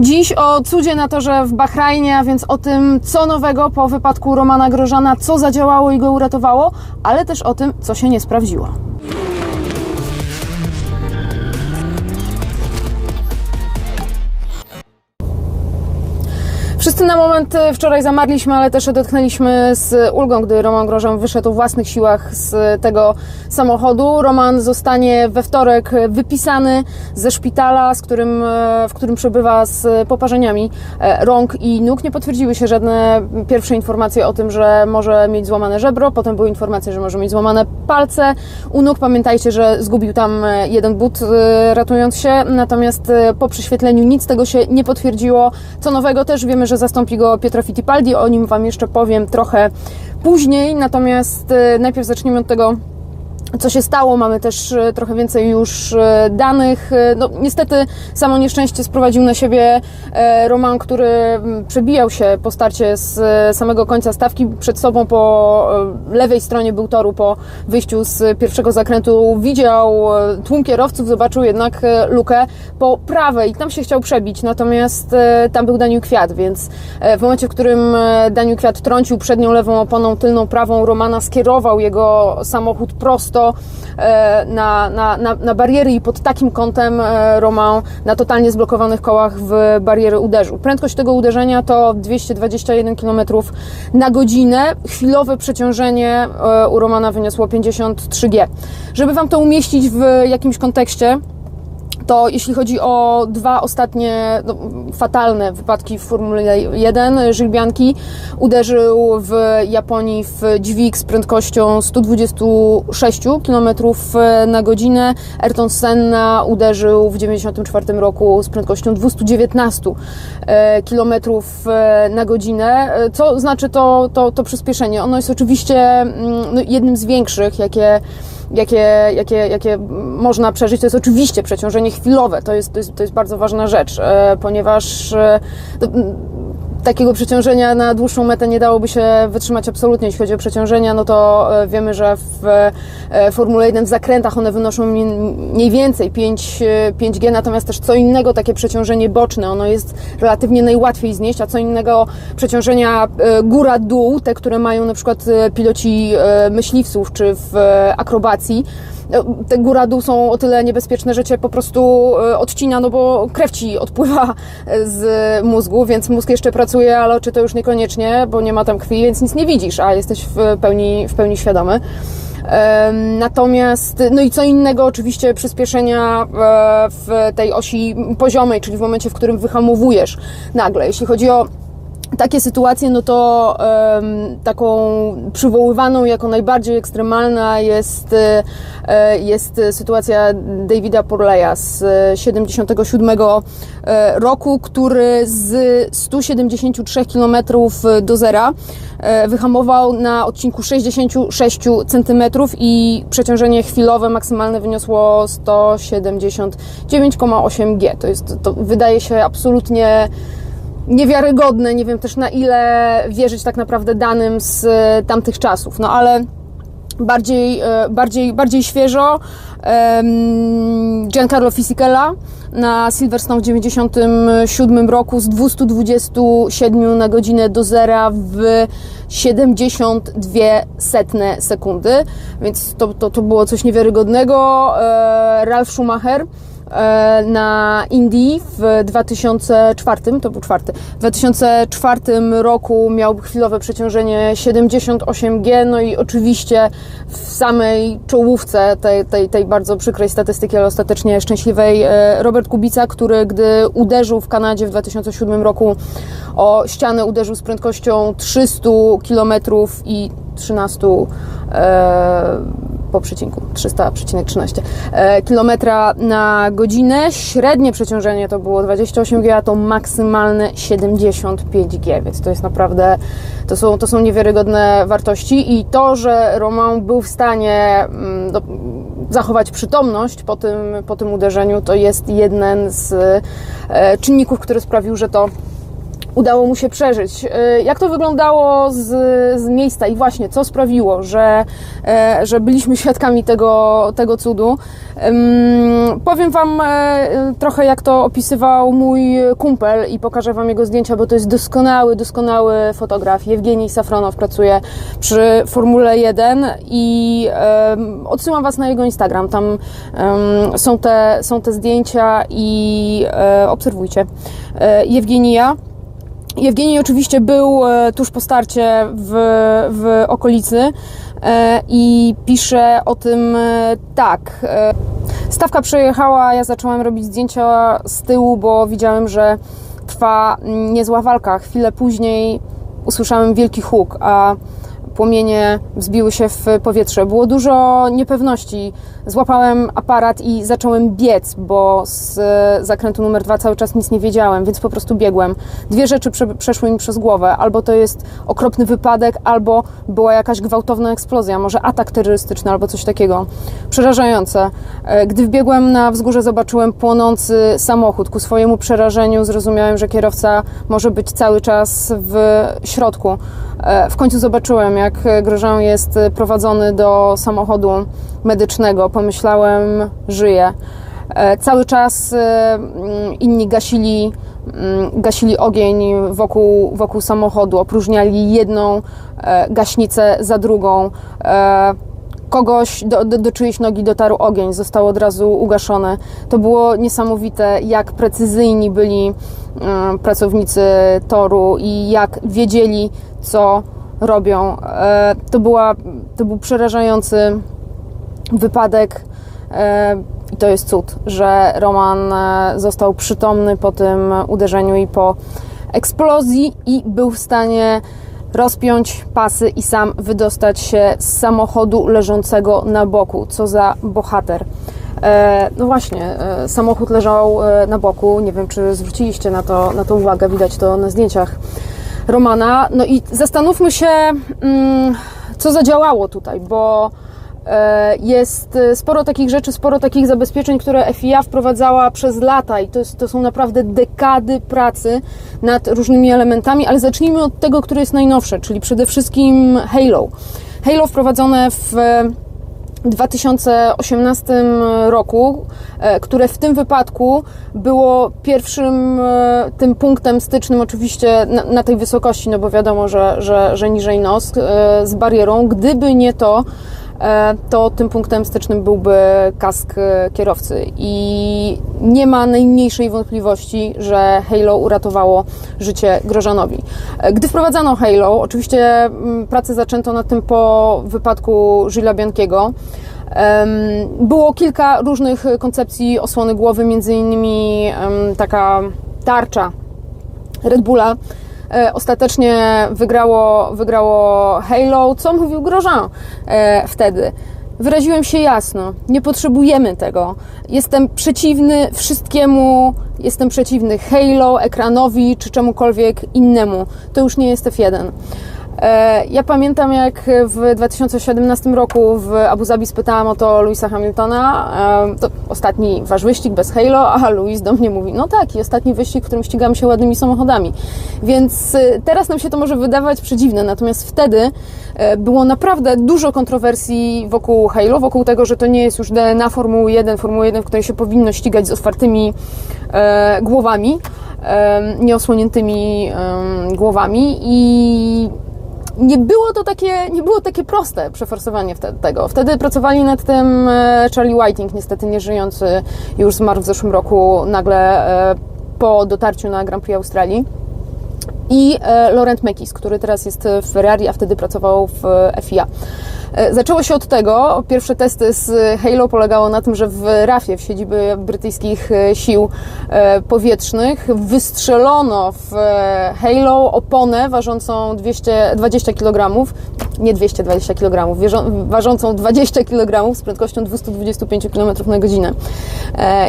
Dziś o cudzie na torze w Bahrajnie, a więc o tym, co nowego po wypadku Romana Grożana, co zadziałało i go uratowało, ale też o tym, co się nie sprawdziło. Wszyscy na moment e, wczoraj zamarliśmy, ale też odetchnęliśmy z ulgą, gdy Roman Grożan wyszedł o własnych siłach z tego samochodu. Roman zostanie we wtorek wypisany ze szpitala, z którym, e, w którym przebywa z poparzeniami e, rąk i nóg. Nie potwierdziły się żadne pierwsze informacje o tym, że może mieć złamane żebro, potem były informacje, że może mieć złamane palce u nóg. Pamiętajcie, że zgubił tam jeden but ratując się, natomiast po prześwietleniu nic tego się nie potwierdziło. Co nowego też wiemy, że zastąpi go Pietro Fittipaldi, o nim Wam jeszcze powiem trochę później, natomiast e, najpierw zacznijmy od tego, co się stało. Mamy też e, trochę więcej już e, danych. E, No, niestety samo nieszczęście sprowadził na siebie Roman, który przebijał się po starcie z samego końca stawki. Przed sobą po lewej stronie był toru po wyjściu z pierwszego zakrętu. Widział tłum kierowców, zobaczył jednak lukę po prawej tam się chciał przebić. Natomiast tam był Daniel Kwiat, więc w momencie, w którym Daniel Kwiat trącił przednią lewą oponą, tylną prawą Romana, skierował jego samochód prosto e, na, na, na, na bariery i pod takim kątem e, Roman na totalnie zblokowanych kołach w bariery uderzył. Prędkość tego uderzenia to 221 km na godzinę. Chwilowe przeciążenie e, u Romana wyniosło 53G. Żeby Wam to umieścić w jakimś kontekście, to jeśli chodzi o dwa ostatnie no, fatalne wypadki w Formule 1, Żylbianki uderzył w Japonii w dźwig z prędkością 126 km na godzinę. Ayrton Senna uderzył w 1994 roku z prędkością 219 km na godzinę. E, Co znaczy to, to, to przyspieszenie? Ono jest oczywiście mm, no, jednym z większych, jakie jakie, jakie, jakie można przeżyć. To jest oczywiście przeciążenie chwilowe, to jest, to jest, to jest bardzo ważna rzecz, e, ponieważ e, to, takiego przeciążenia na dłuższą metę nie dałoby się wytrzymać absolutnie. Jeśli chodzi o przeciążenia, no to e, wiemy, że w e, Formule 1 w zakrętach one wynoszą mniej więcej 5, e, 5G, natomiast też co innego takie przeciążenie boczne, ono jest relatywnie najłatwiej znieść, a co innego przeciążenia e, góra-dół, te, które mają na przykład e, piloci e, myśliwców czy w e, akrobacji, no, te góra-dół są o tyle niebezpieczne, że cię po prostu e, odcina, no bo krew ci odpływa e, z mózgu, więc mózg jeszcze pracuje, ale oczy to już niekoniecznie, bo nie ma tam krwi, więc nic nie widzisz, a jesteś w pełni, w pełni świadomy. Natomiast, no i co innego oczywiście przyspieszenia e, w tej osi poziomej, czyli w momencie, w którym wyhamowujesz nagle. Jeśli chodzi o takie sytuacje, no to taką przywoływaną jako najbardziej ekstremalna jest, e, jest sytuacja Davida Porleya z e, 77 e, roku, który z 173 km do zera e, wyhamował na odcinku 66 cm i przeciążenie chwilowe maksymalne wyniosło 179,8 G. To jest, to wydaje się absolutnie niewiarygodne. Nie wiem też na ile wierzyć tak naprawdę danym z e, tamtych czasów. No ale bardziej, e, bardziej, bardziej świeżo Giancarlo Fisichella na Silverstone w 97 roku z 227 na godzinę do zera w 72 setne sekundy, więc to, to, to było coś niewiarygodnego. E, Ralf Schumacher na Indii w 2004, to był czwarty, w 2004 roku miał chwilowe przeciążenie 78G, no i oczywiście w samej czołówce tej, tej, tej bardzo przykrej statystyki, ale ostatecznie szczęśliwej, e, Robert Kubica, który gdy uderzył w Kanadzie w 2007 roku o ścianę, uderzył z prędkością 300 km i 13 e, po przecinku 300,13 e, km na godzinę. Średnie przeciążenie to było 28G, a to maksymalne 75G, więc to jest naprawdę, to są, to są niewiarygodne wartości i to, że Roman był w stanie mm, do, zachować przytomność po tym, po tym uderzeniu, to jest jeden z e, czynników, który sprawił, że to udało mu się przeżyć. E, jak to wyglądało z, z miejsca i właśnie co sprawiło, że, e, że byliśmy świadkami tego, tego cudu? Powiem Wam e, trochę, jak to opisywał mój kumpel i pokażę Wam jego zdjęcia, bo to jest doskonały, doskonały fotograf. Jewgenij Safronow pracuje przy Formule 1 i odsyłam Was na jego Instagram. Tam są te, są te zdjęcia i obserwujcie. Jewgenija Jewgenij oczywiście był e, tuż po starcie w, w okolicy e, i pisze o tym e, tak. Stawka przejechała, ja zacząłem robić zdjęcia z tyłu, bo widziałem, że trwa niezła walka. Chwilę później usłyszałem wielki huk, a płomienie wzbiły się w powietrze. Było dużo niepewności. Złapałem aparat i zacząłem biec, bo z zakrętu numer dwa cały czas nic nie wiedziałem, więc po prostu biegłem. Dwie rzeczy prze przeszły mi przez głowę. Albo to jest okropny wypadek, albo była jakaś gwałtowna eksplozja, może atak terrorystyczny, albo coś takiego. Przerażające. E, gdy wbiegłem na wzgórze, zobaczyłem płonący samochód. Ku swojemu przerażeniu zrozumiałem, że kierowca może być cały czas w środku. E, w końcu zobaczyłem, jak Grosjean jest prowadzony do samochodu medycznego. Pomyślałem, żyje. E, cały czas e, inni gasili, mm, gasili ogień wokół, wokół samochodu, opróżniali jedną gaśnicę za drugą. Kogoś, do, do, do czyjejś nogi dotarł ogień, został od razu ugaszony. To było niesamowite, jak precyzyjni byli pracownicy toru i jak wiedzieli, co robią. E, to, była, to był przerażający wypadek e, i to jest cud, że Roman e, został przytomny po tym uderzeniu i po eksplozji i był w stanie rozpiąć pasy i sam wydostać się z samochodu leżącego na boku. Co za bohater. No właśnie, samochód leżał na boku. Nie wiem, czy zwróciliście na to, na to uwagę, widać to na zdjęciach Romana. No i zastanówmy się, mm, co zadziałało tutaj, bo e, jest sporo takich rzeczy, sporo takich zabezpieczeń, które FIA wprowadzała przez lata i to, jest, to są naprawdę dekady pracy nad różnymi elementami, ale zacznijmy od tego, które jest najnowsze, czyli przede wszystkim Halo. Halo wprowadzone w 2018 roku, e, które w tym wypadku było pierwszym e, tym punktem stycznym, oczywiście na, na tej wysokości, no bo wiadomo, że, że, że niżej nos, e, z barierą. Gdyby nie to, E, to tym punktem stycznym byłby kask e, kierowcy. I nie ma najmniejszej wątpliwości, że Halo uratowało życie Grożanowi. E, gdy wprowadzano Halo, oczywiście mm, pracę zaczęto nad tym po wypadku Gilles Bianchiego. Było kilka różnych koncepcji osłony głowy, między innymi taka tarcza Red Bulla, E, ostatecznie wygrało, wygrało Halo. Co mówił Grosjean e, wtedy? Wyraziłem się jasno, nie potrzebujemy tego. Jestem przeciwny wszystkiemu, jestem przeciwny Halo, ekranowi czy czemukolwiek innemu. To już nie jest F1. E, ja pamiętam, jak w 2017 roku w Abu Zabi spytałam o to Louisa Hamiltona. E, to ostatni wasz wyścig bez Halo, a Louis do mnie mówi: No tak, i ostatni wyścig, w którym ścigam się ładnymi samochodami. Więc e, teraz nam się to może wydawać przedziwne, natomiast wtedy było naprawdę dużo kontrowersji wokół Halo, wokół tego, że to nie jest już DNA Formuły 1, Formuły 1, w której się powinno ścigać z otwartymi głowami, nieosłoniętymi głowami i nie było to takie, nie było takie proste przeforsowanie wtedy, tego. Wtedy pracowali nad tym e, Charlie Whiting, niestety nie żyjący, już zmarł w zeszłym roku nagle e, po dotarciu na Grand Prix Australii. I e, Laurent Mekis, który teraz jest w Ferrari, a wtedy pracował w FIA. E, zaczęło się od tego, pierwsze testy z Halo polegało na tym, że w RAF-ie, w siedzibie brytyjskich e, sił e, powietrznych, wystrzelono w Halo oponę ważącą 220 kg, nie 220 kg, ważącą 20 kg z prędkością 225 km na godzinę.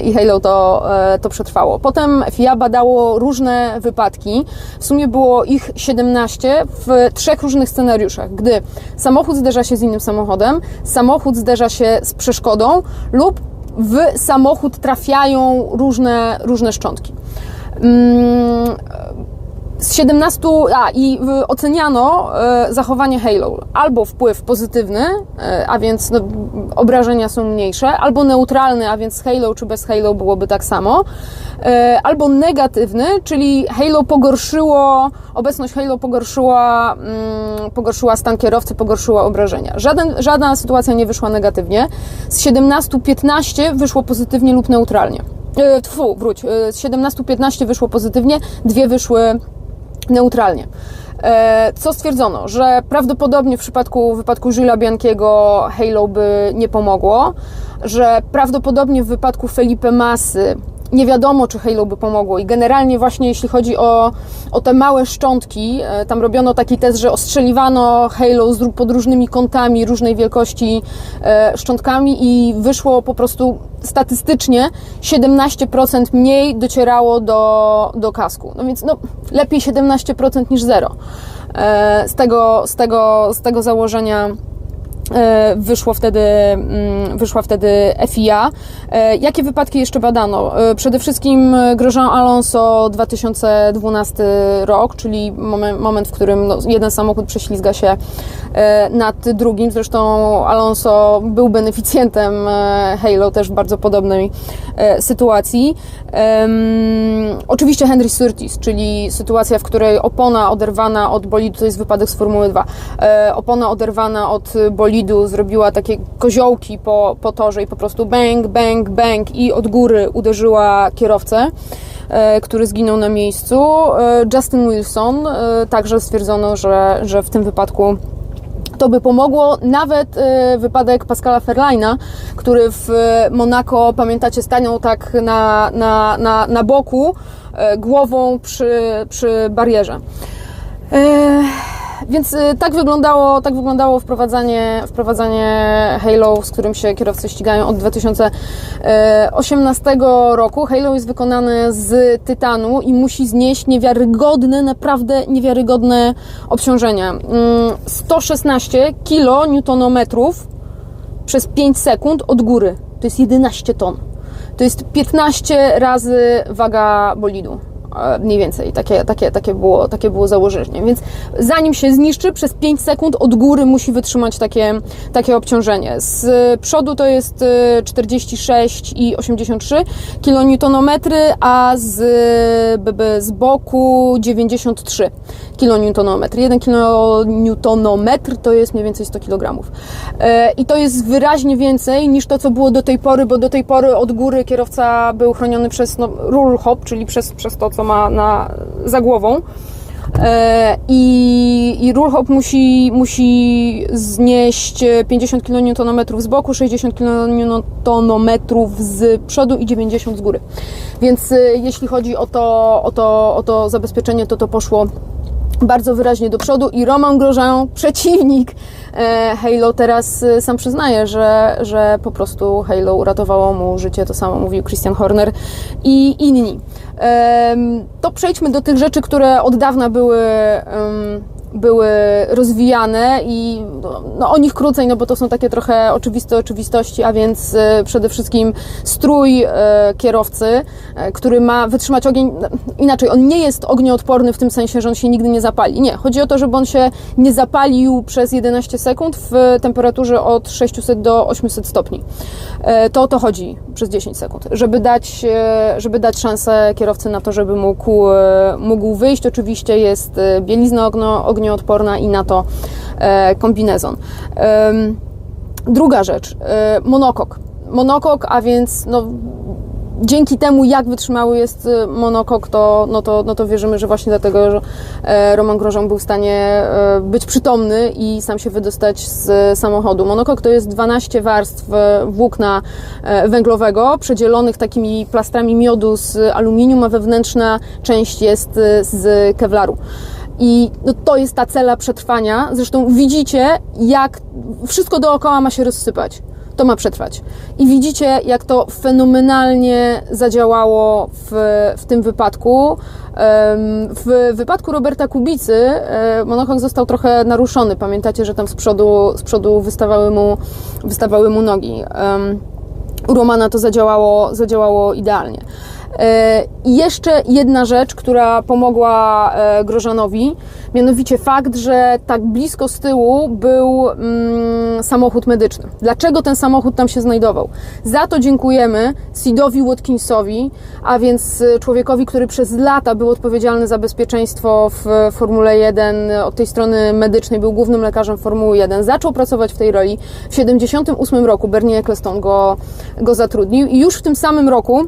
I Halo to, to przetrwało. Potem FIA badało różne wypadki. W sumie było ich 17 w trzech różnych scenariuszach. Gdy samochód zderza się z innym innym samochodem, samochód zderza się z przeszkodą lub w samochód trafiają różne, różne szczątki. Z 17, a i y, oceniano e, zachowanie Halo. Albo wpływ pozytywny, e, a więc no, obrażenia są mniejsze, albo neutralny, a więc z Halo czy bez Halo byłoby tak samo, e, albo negatywny, czyli Halo pogorszyło, obecność Halo pogorszyła, mm, pogorszyła stan kierowcy, pogorszyła obrażenia. Żaden, żadna sytuacja nie wyszła negatywnie. Z 17, 15 wyszło pozytywnie lub neutralnie. Tfu, wróć. Z 17-15 wyszło pozytywnie, dwie wyszły neutralnie. E, Co stwierdzono? Że prawdopodobnie w przypadku wypadku Gilles Bianchiego Halo by nie pomogło, że prawdopodobnie w wypadku Felipe Masy nie wiadomo, czy Halo by pomogło. I generalnie właśnie jeśli chodzi o, o te małe szczątki, e, tam robiono taki test, że ostrzeliwano Halo z, pod różnymi kątami, różnej wielkości e, szczątkami i wyszło po prostu statystycznie 17% mniej docierało do, do kasku. No więc no, lepiej 17% niż zero. E, z, tego, z, tego, z tego założenia wyszło wtedy, mm, wyszła wtedy FIA. E, Jakie wypadki jeszcze badano? E, Przede wszystkim Grosjean Alonso 2012 rok, czyli moment, w którym no, jeden samochód prześlizga się e, nad drugim. Zresztą Alonso był beneficjentem e, Halo też w bardzo podobnej e, sytuacji. Oczywiście Henry Surtees, czyli sytuacja, w której opona oderwana od bolidu, to jest wypadek z Formuły 2, e, opona oderwana od bolidu zrobiła takie koziołki po, po torze i po prostu bang, bang, bang i od góry uderzyła kierowcę, e, który zginął na miejscu. E, Justin Wilson, e, także stwierdzono, że, że w tym wypadku to by pomogło. Nawet wypadek Pascala Ferlina, który w Monako, pamiętacie, stanął tak na, na, na, na boku, głową przy, przy barierze. Więc e, tak wyglądało, tak wyglądało wprowadzanie, wprowadzanie Halo, z którym się kierowcy ścigają od 2018 roku. Halo jest wykonane z tytanu i musi znieść niewiarygodne, naprawdę niewiarygodne obciążenia. Mm, 116 kN przez 5 sekund od góry. To jest 11 ton. To jest 15 razy waga bolidu. Mniej więcej takie, takie, takie, było, takie było założenie. Więc zanim się zniszczy, przez 5 sekund od góry musi wytrzymać takie, takie obciążenie. Z przodu to jest e, 46,83 kN, a z, z boku 93 kN. 1 kN to jest mniej więcej 100 kg. E, I to jest wyraźnie więcej niż to, co było do tej pory, bo do tej pory od góry kierowca był chroniony przez no, roll hop, czyli przez, przez to, co ma na, za głową. E, I, i roll hop musi, musi znieść 50 kN z boku, 60 kN z przodu i 90 z góry. Więc e, jeśli chodzi o to, o to, o to zabezpieczenie, to to poszło bardzo wyraźnie do przodu i Roman Grosjean, przeciwnik e, Halo, teraz e, sam przyznaje, że, że po prostu Halo uratowało mu życie, to samo mówił Christian Horner i inni. To przejdźmy do tych rzeczy, które od dawna były, były rozwijane i no, no, o nich krócej, no bo to są takie trochę oczywiste oczywistości, a więc e, przede wszystkim strój e, kierowcy, e, który ma wytrzymać ogień. no, Inaczej, on nie jest ognioodporny w tym sensie, że on się nigdy nie zapali. Nie, chodzi o to, żeby on się nie zapalił przez 11 sekund w temperaturze od 600 do 800 stopni. To o to chodzi przez 10 sekund, żeby dać, żeby dać szansę kierowcy na to, żeby mógł, mógł wyjść. Oczywiście jest bielizna ogno, ognioodporna i na to e, kombinezon. Druga rzecz, e, monokok. Monokok, a więc no, dzięki temu, jak wytrzymały jest e, monokok, to, no to, no to wierzymy, że właśnie dlatego, że Roman Grosjean był w stanie być przytomny i sam się wydostać z samochodu. Monokok to jest 12 warstw włókna węglowego, przedzielonych takimi plastrami miodu z aluminium, a wewnętrzna część jest z kewlaru. I no, to jest ta cela przetrwania. Zresztą widzicie, jak wszystko dookoła ma się rozsypać. To ma przetrwać. I widzicie, jak to fenomenalnie zadziałało w, w tym wypadku. W wypadku Roberta Kubicy e, monokok został trochę naruszony. Pamiętacie, że tam z przodu, z przodu wystawały, mu, wystawały mu nogi. U Romana to zadziałało, zadziałało idealnie. E, I jeszcze jedna rzecz, która pomogła e, Grożanowi, mianowicie fakt, że tak blisko z tyłu był mm, samochód medyczny. Dlaczego ten samochód tam się znajdował? Za to dziękujemy Sidowi Watkinsowi, a więc e, człowiekowi, który przez lata był odpowiedzialny za bezpieczeństwo w Formule 1 od tej strony medycznej, był głównym lekarzem Formuły 1. Zaczął pracować w tej roli. W 78 roku Bernie Ecclestone go, go zatrudnił i już w tym samym roku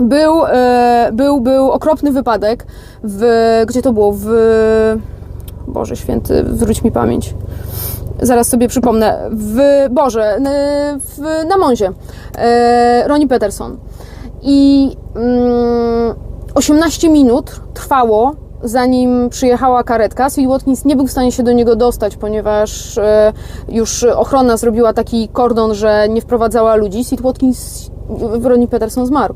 był, e, był, był okropny wypadek w, gdzie to było? W, Boże święty, wróć mi pamięć. Zaraz sobie przypomnę. W, Boże, w, na Monzie. E, Ronnie Peterson. I mm, 18 minut trwało, zanim przyjechała karetka. Sid Watkins nie był w stanie się do niego dostać, ponieważ e, już ochrona zrobiła taki kordon, że nie wprowadzała ludzi. Sid Watkins, Ronnie Peterson zmarł.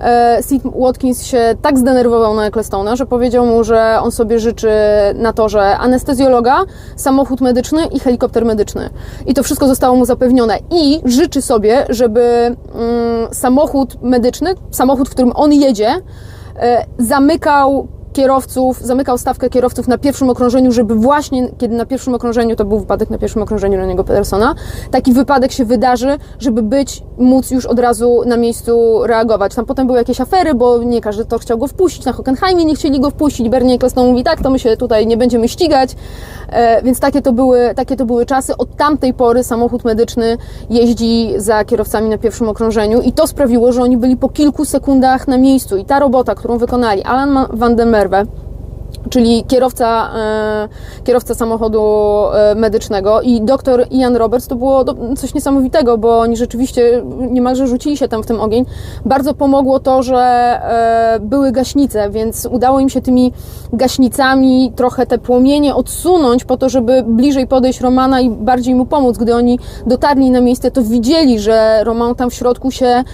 E, Sid Watkins się tak zdenerwował na Ecclestona, że powiedział mu, że on sobie życzy na to, że anestezjologa, samochód medyczny i helikopter medyczny. I to wszystko zostało mu zapewnione. I życzy sobie, żeby mm, samochód medyczny, samochód, w którym on jedzie, e, zamykał kierowców, zamykał stawkę kierowców na pierwszym okrążeniu, żeby właśnie, kiedy na pierwszym okrążeniu, to był wypadek na pierwszym okrążeniu Reniego Petersona, taki wypadek się wydarzy, żeby być, móc już od razu na miejscu reagować. Tam potem były jakieś afery, bo nie każdy to chciał go wpuścić, na Hockenheimie nie chcieli go wpuścić, Bernie Ecclestone mówi, tak, to my się tutaj nie będziemy ścigać, e, więc takie to, były, takie to były czasy. Od tamtej pory samochód medyczny jeździ za kierowcami na pierwszym okrążeniu i to sprawiło, że oni byli po kilku sekundach na miejscu i ta robota, którą wykonali Alan Van der barba. Czyli kierowca, e, kierowca samochodu e, medycznego i doktor Ian Roberts, to było coś niesamowitego, bo oni rzeczywiście niemalże rzucili się tam w ten ogień. Bardzo pomogło to, że e, były gaśnice, więc udało im się tymi gaśnicami trochę te płomienie odsunąć po to, żeby bliżej podejść Romana i bardziej mu pomóc. Gdy oni dotarli na miejsce, to widzieli, że Roman tam w środku się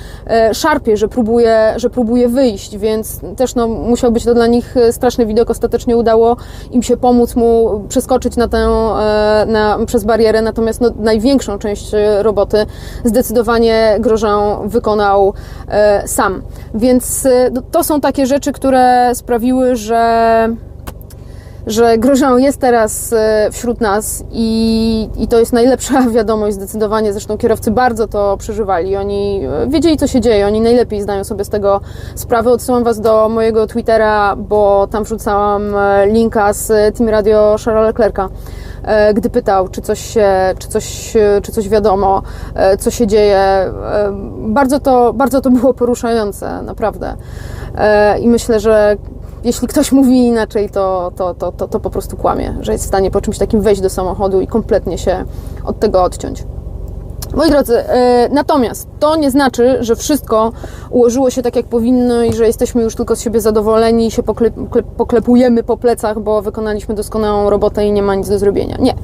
szarpie, że próbuje, że próbuje wyjść, więc też no, musiał być to dla nich straszny widok. Ostatecznie udało im się pomóc mu przeskoczyć na tę, e, na, przez barierę, natomiast no, największą część e, roboty zdecydowanie Grosjean wykonał e, sam. Więc to są takie rzeczy, które sprawiły, że że Grosjean jest teraz e, wśród nas i, i to jest najlepsza wiadomość zdecydowanie. Zresztą kierowcy bardzo to przeżywali. Oni e, wiedzieli, co się dzieje. Oni najlepiej zdają sobie z tego sprawę. Odsyłam Was do mojego Twittera, bo tam wrzucałam e, linka z Team Radio Charlesa Leclerca gdy pytał, czy coś, się, czy, coś, czy coś wiadomo, co się dzieje. Bardzo to, bardzo to było poruszające, naprawdę. I myślę, że jeśli ktoś mówi inaczej, to, to, to, to, to po prostu kłamie, że jest w stanie po czymś takim wejść do samochodu i kompletnie się od tego odciąć. Moi drodzy, e, natomiast to nie znaczy, że wszystko ułożyło się tak, jak powinno i że jesteśmy już tylko z siebie zadowoleni i się pokle, kle- poklepujemy po plecach, bo wykonaliśmy doskonałą robotę i nie ma nic do zrobienia. Nie.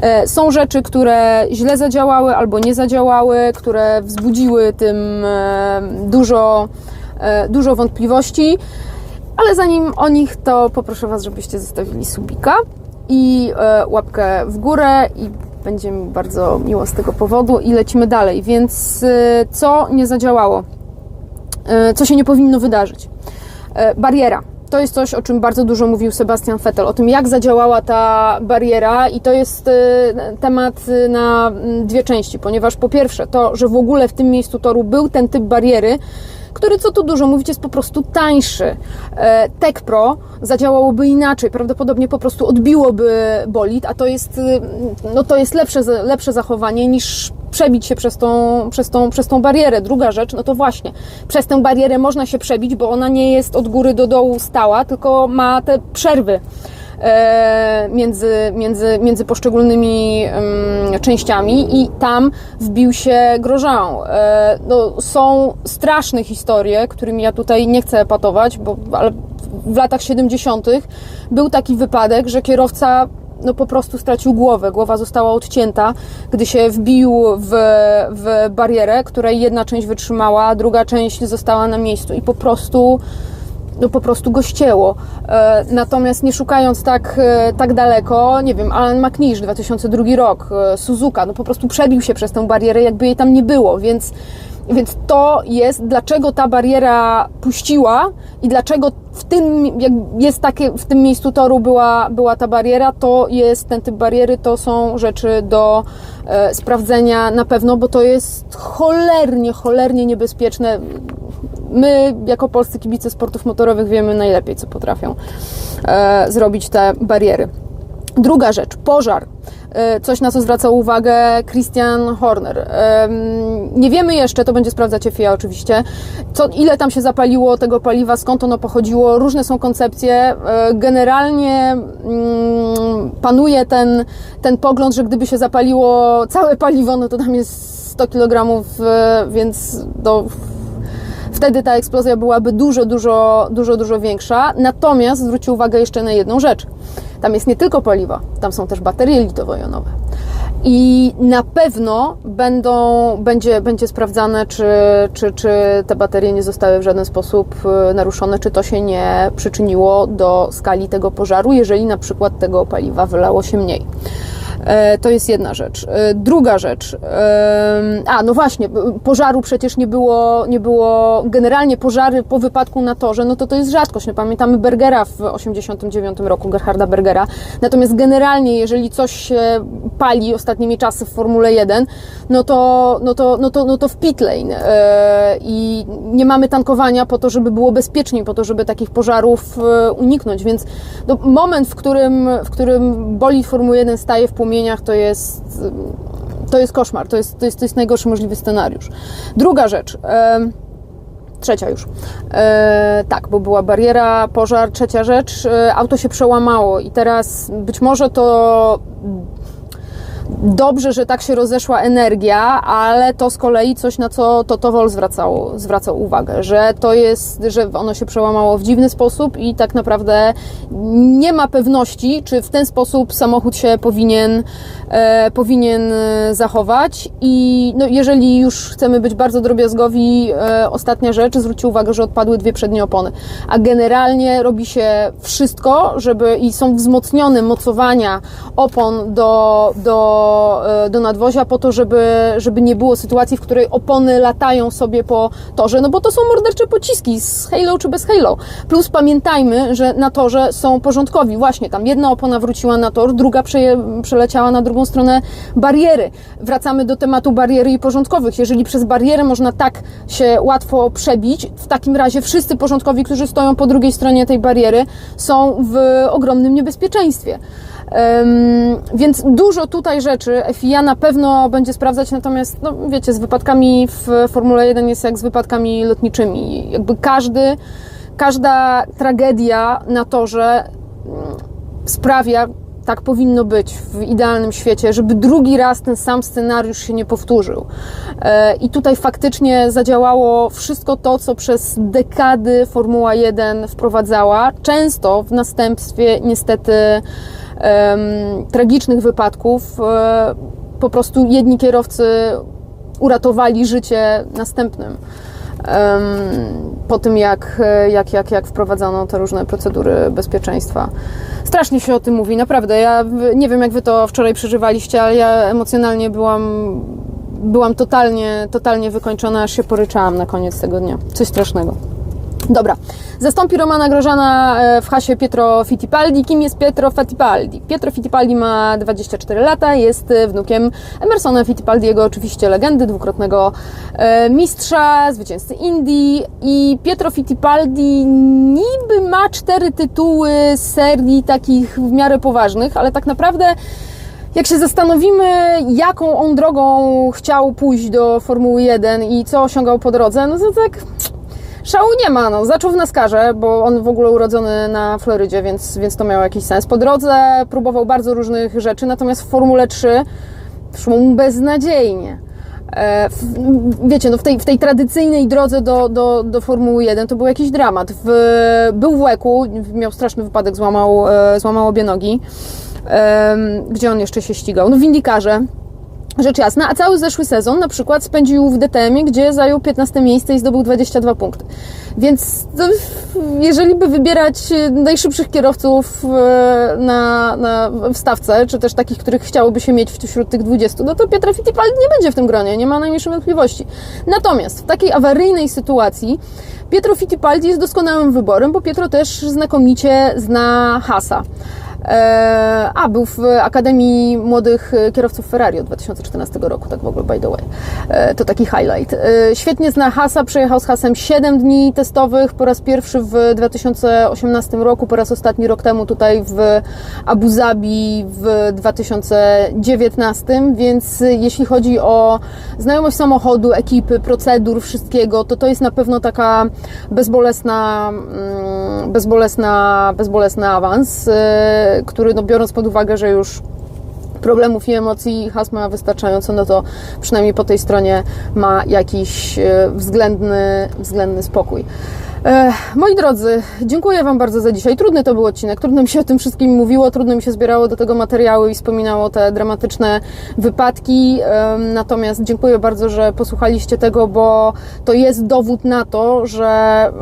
E, Są rzeczy, które źle zadziałały albo nie zadziałały, które wzbudziły tym e, dużo, dużo wątpliwości. Ale zanim o nich, to poproszę Was, żebyście zostawili subika i e, łapkę w górę i będzie mi bardzo miło z tego powodu i lecimy dalej. Więc e, co nie zadziałało? E, co się nie powinno wydarzyć? Bariera. To jest coś, o czym bardzo dużo mówił Sebastian Vettel, o tym, jak zadziałała ta bariera, i to jest temat na dwie części, ponieważ po pierwsze, to, że w ogóle w tym miejscu toru był ten typ bariery, który, co tu dużo mówić, jest po prostu tańszy. E, Tech Pro zadziałałoby inaczej, prawdopodobnie po prostu odbiłoby bolid, a to jest, y, no to jest lepsze, lepsze zachowanie niż przebić się przez tą, przez, tą, przez tą barierę. Druga rzecz, no to właśnie, przez tę barierę można się przebić, bo ona nie jest od góry do dołu stała, tylko ma te przerwy między, między, między poszczególnymi częściami i tam wbił się Grosjean. E, no, są straszne historie, którymi ja tutaj nie chcę epatować, bo ale w latach 70. był taki wypadek, że kierowca no po prostu stracił głowę. Głowa została odcięta, gdy się wbił w, w barierę, której jedna część wytrzymała, druga część została na miejscu i po prostu no po prostu go ścięło. E, Natomiast nie szukając tak, e, tak daleko, nie wiem, Alan McNish, 2002 rok, e, Suzuka, no po prostu przebił się przez tę barierę, jakby jej tam nie było, więc Więc to jest, dlaczego ta bariera puściła i dlaczego w tym, jak jest takie, w tym miejscu toru była, była ta bariera, to jest ten typ bariery, to są rzeczy do e, sprawdzenia na pewno, bo to jest cholernie, cholernie niebezpieczne. My, jako polscy kibice sportów motorowych, wiemy najlepiej, co potrafią e, zrobić te bariery. Druga rzecz, pożar. E, Coś, na co zwracał uwagę Christian Horner. Em, Nie wiemy jeszcze, to będzie sprawdzać FIA oczywiście, co, ile tam się zapaliło tego paliwa, skąd ono pochodziło. Różne są koncepcje. E, Generalnie mm, panuje ten, ten pogląd, że gdyby się zapaliło całe paliwo, no to tam jest 100 kg, e, więc do wtedy ta eksplozja byłaby dużo, dużo, dużo, dużo większa. Natomiast zwrócił uwagę jeszcze na jedną rzecz. Tam jest nie tylko paliwo, tam są też baterie litowo-jonowe. I na pewno będą, będzie, będzie sprawdzane, czy, czy, czy te baterie nie zostały w żaden sposób e, naruszone, czy to się nie przyczyniło do skali tego pożaru, jeżeli na przykład tego paliwa wylało się mniej. E, To jest jedna rzecz. E, Druga rzecz. A, no właśnie, pożaru przecież nie było, nie było. Generalnie pożary po wypadku na torze, no to to jest rzadkość. No, pamiętamy Bergera w 89 roku, Gerharda Bergera. Natomiast generalnie, jeżeli coś się pali ostatnimi czasy w Formule 1, no to, no to, no to, no to w pit lane. E, I nie mamy tankowania po to, żeby było bezpieczniej, po to, żeby takich pożarów uniknąć. Więc no, moment, w którym, w którym bolid Formuły 1 staje w płomieniach, to jest, to jest koszmar, to jest, to, jest, to jest najgorszy możliwy scenariusz. Druga rzecz. Trzecia już. E, tak, bo była bariera, pożar. Trzecia rzecz, e, auto się przełamało i teraz być może to dobrze, że tak się rozeszła energia, ale to z kolei coś, na co Toto Wolff zwracał, zwracał uwagę, że to jest, że ono się przełamało w dziwny sposób i tak naprawdę nie ma pewności, czy w ten sposób samochód się powinien, e, powinien e, zachować. I no, jeżeli już chcemy być bardzo drobiazgowi, e, ostatnia rzecz, zwróćcie uwagę, że odpadły dwie przednie opony, a generalnie robi się wszystko, żeby i są wzmocnione mocowania opon do, do, e, do nadwozia po to, żeby, żeby nie było sytuacji, w której opony latają sobie po torze, no bo to są mordercze pociski z Halo czy bez Halo. Plus pamiętajmy, że na torze są porządkowi. Właśnie tam jedna opona wróciła na tor, druga przeje, przeleciała na drugą stronę bariery. Wracamy do tematu bariery i porządkowych. Jeżeli przez barierę można tak się łatwo przebić, w takim razie wszyscy porządkowi, którzy stoją po drugiej stronie tej bariery, są w ogromnym niebezpieczeństwie. Em, więc dużo tutaj rzeczy FIA na pewno będzie sprawdzać, natomiast no, wiecie, z wypadkami w Formule 1 jest jak z wypadkami lotniczymi. Jakby każdy, każda tragedia na torze mm, sprawia, tak powinno być w idealnym świecie, żeby drugi raz ten sam scenariusz się nie powtórzył. E, I tutaj faktycznie zadziałało wszystko to, co przez dekady Formuła 1 wprowadzała, często w następstwie niestety tragicznych wypadków. E, po prostu jedni kierowcy uratowali życie następnym. Po tym, jak, jak, jak, jak wprowadzono te różne procedury bezpieczeństwa. Strasznie się o tym mówi, naprawdę. Ja nie wiem, jak wy to wczoraj przeżywaliście, ale ja emocjonalnie byłam, byłam totalnie, totalnie wykończona, aż się poryczałam na koniec tego dnia. Coś strasznego. Dobra, zastąpi Romana Grożana e, w hasie Pietro Fittipaldi. Kim jest Pietro Fittipaldi? Pietro Fittipaldi ma 24 lata, jest e, wnukiem Emersona Fittipaldiego, oczywiście legendy, dwukrotnego e, mistrza, zwycięzcy Indii i Pietro Fittipaldi niby ma cztery tytuły serii takich w miarę poważnych, ale tak naprawdę jak się zastanowimy, jaką on drogą chciał pójść do Formuły 1 i co osiągał po drodze, no to tak Szału nie ma, no. Zaczął w Naskarze, bo on w ogóle urodzony na Florydzie, więc, więc to miało jakiś sens. Po drodze próbował bardzo różnych rzeczy, natomiast w Formule 3 szło mu beznadziejnie. E, w- Wiecie, no w, tej, w tej tradycyjnej drodze do, do, do Formuły 1 to był jakiś dramat. W, był w łeku, miał straszny wypadek, złamał, e, złamał obie nogi. Em, Gdzie on jeszcze się ścigał? No w Indykarze Rzecz jasna, a cały zeszły sezon na przykład spędził w DTM-ie, gdzie zajął 15 miejsce i zdobył 22 punkty. Więc to, jeżeli by wybierać najszybszych kierowców e, na, na w stawce, czy też takich, których chciałoby się mieć wśród tych 20, no to Pietra Fittipaldi nie będzie w tym gronie, nie ma najmniejszej wątpliwości. Natomiast w takiej awaryjnej sytuacji Pietro Fittipaldi jest doskonałym wyborem, bo Pietro też znakomicie zna Hasa. E, a, był w Akademii Młodych Kierowców Ferrari od 2014 roku, tak w ogóle, by the way. E, to taki highlight. E, świetnie zna Hasa, przejechał z Hasem 7 dni testowych, po raz pierwszy w 2018 roku, po raz ostatni rok temu tutaj w Abu Zabi w 2019, więc jeśli chodzi o znajomość samochodu, ekipy, procedur, wszystkiego, to to jest na pewno taka bezbolesna, mm, bezbolesna, bezbolesny awans który no, biorąc pod uwagę, że już problemów i emocji Has ma wystarczająco, no to przynajmniej po tej stronie ma jakiś e, względny, względny spokój. Moi drodzy, dziękuję Wam bardzo za dzisiaj. Trudny to był odcinek, trudno mi się o tym wszystkim mówiło, trudno mi się zbierało do tego materiały i wspominało te dramatyczne wypadki. Natomiast dziękuję bardzo, że posłuchaliście tego, bo to jest dowód na to, że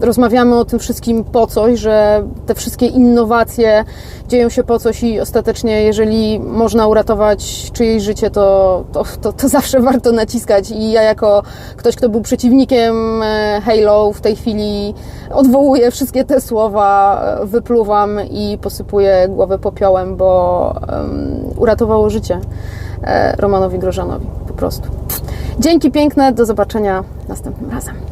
rozmawiamy o tym wszystkim po coś, że te wszystkie innowacje dzieją się po coś i ostatecznie, jeżeli można uratować czyjeś życie, to, to, to, to zawsze warto naciskać. I ja, jako ktoś, kto był przeciwnikiem e, Halo, w tej chwili odwołuję wszystkie te słowa, e, wypluwam i posypuję głowę popiołem, bo um, uratowało życie e, Romanowi Grożanowi. Po prostu. Dzięki piękne, do zobaczenia następnym razem.